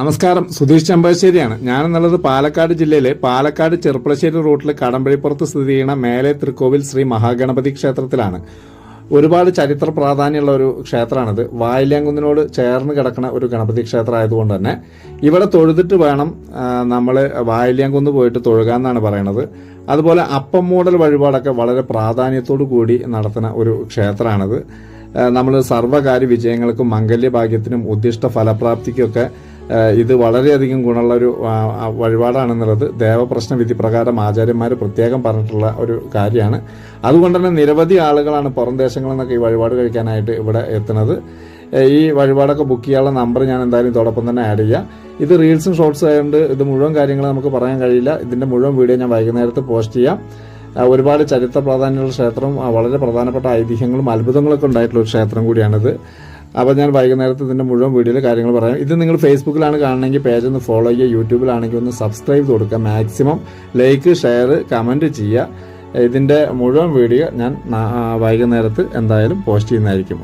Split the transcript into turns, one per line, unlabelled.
നമസ്കാരം. സുധീഷ് ചമ്പാശ്ശേരിയാണ്. ഞാനെന്നുള്ളത് പാലക്കാട് ജില്ലയിലെ പാലക്കാട് ചെറുപ്പളശ്ശേരി റൂട്ടിൽ കടമ്പഴിപ്പുറത്ത് സ്ഥിതി ചെയ്യുന്ന മേലെ തൃക്കോവിൽ ശ്രീ മഹാഗണപതി ക്ഷേത്രത്തിലാണ്. ഒരുപാട് ചരിത്ര പ്രാധാന്യമുള്ള ഒരു ക്ഷേത്രമാണിത്. വായില്യാങ്കുന്നിനോട് ചേർന്ന് കിടക്കുന്ന ഒരു ഗണപതി ക്ഷേത്രം ആയതുകൊണ്ട് തന്നെ ഇവിടെ തൊഴുതിട്ട് വേണം നമ്മൾ വായില്യാങ്കുന്ന് പോയിട്ട് തൊഴുകാന്നാണ് പറയണത്. അതുപോലെ അപ്പം മൂടൽ വഴിപാടൊക്കെ വളരെ പ്രാധാന്യത്തോടു കൂടി നടത്തുന്ന ഒരു ക്ഷേത്രമാണിത്. നമ്മൾ സർവകാര്യ വിജയങ്ങൾക്കും മംഗല്യഭാഗ്യത്തിനും ഉദ്ദിഷ്ട ഫലപ്രാപ്തിക്കൊക്കെ ഇത് വളരെയധികം ഗുണമുള്ള ഒരു വഴിപാടാണെന്നുള്ളത് ദേവപ്രശ്ന വിധി പ്രകാരം ആചാര്യന്മാർ പ്രത്യേകം പറഞ്ഞിട്ടുള്ള ഒരു കാര്യമാണ്. അതുകൊണ്ട് തന്നെ നിരവധി ആളുകളാണ് പുറം ദേശങ്ങളിൽ നിന്നൊക്കെ ഈ വഴിപാട് കഴിക്കാനായിട്ട് ഇവിടെ എത്തുന്നത്. ഈ വഴിപാടൊക്കെ ബുക്ക് ചെയ്യാനുള്ള നമ്പർ ഞാൻ എന്തായാലും ഇതോടൊപ്പം തന്നെ ആഡ് ചെയ്യാം. ഇത് റീൽസും ഷോർട്സും ആയതുകൊണ്ട് ഇത് മുഴുവൻ കാര്യങ്ങൾ നമുക്ക് പറയാൻ കഴിയില്ല. ഇതിന്റെ മുഴുവൻ വീഡിയോ ഞാൻ വൈകുന്നേരത്ത് പോസ്റ്റ് ചെയ്യാം. ഒരുപാട് ചരിത്ര പ്രാധാന്യമുള്ള ക്ഷേത്രം വളരെ പ്രധാനപ്പെട്ട ഐതിഹ്യങ്ങളും അത്ഭുതങ്ങളൊക്കെ ഉണ്ടായിട്ടുള്ള ഒരു ക്ഷേത്രം കൂടിയാണിത്. അപ്പോൾ ഞാൻ വൈകുന്നേരത്തെ ഇതിന്റെ മുഴുവൻ വീഡിയോയിൽ കാര്യങ്ങൾ പറയാം. ഇത് നിങ്ങൾ ഫേസ്ബുക്കിലാണ് കാണണമെങ്കിൽ പേജ് ഒന്ന് ഫോളോ ചെയ്യുക യൂട്യൂബിലാണെങ്കിൽ ഒന്ന് സബ്സ്ക്രൈബ് കൊടുക്കുക. മാക്സിമം ലൈക്ക് ഷെയർ കമന്റ് ചെയ്യുക. ഇതിന്റെ മുഴുവൻ വീഡിയോ ഞാൻ വൈകുന്നേരത്ത് എന്തായാലും പോസ്റ്റ് ചെയ്യുന്നതായിരിക്കും.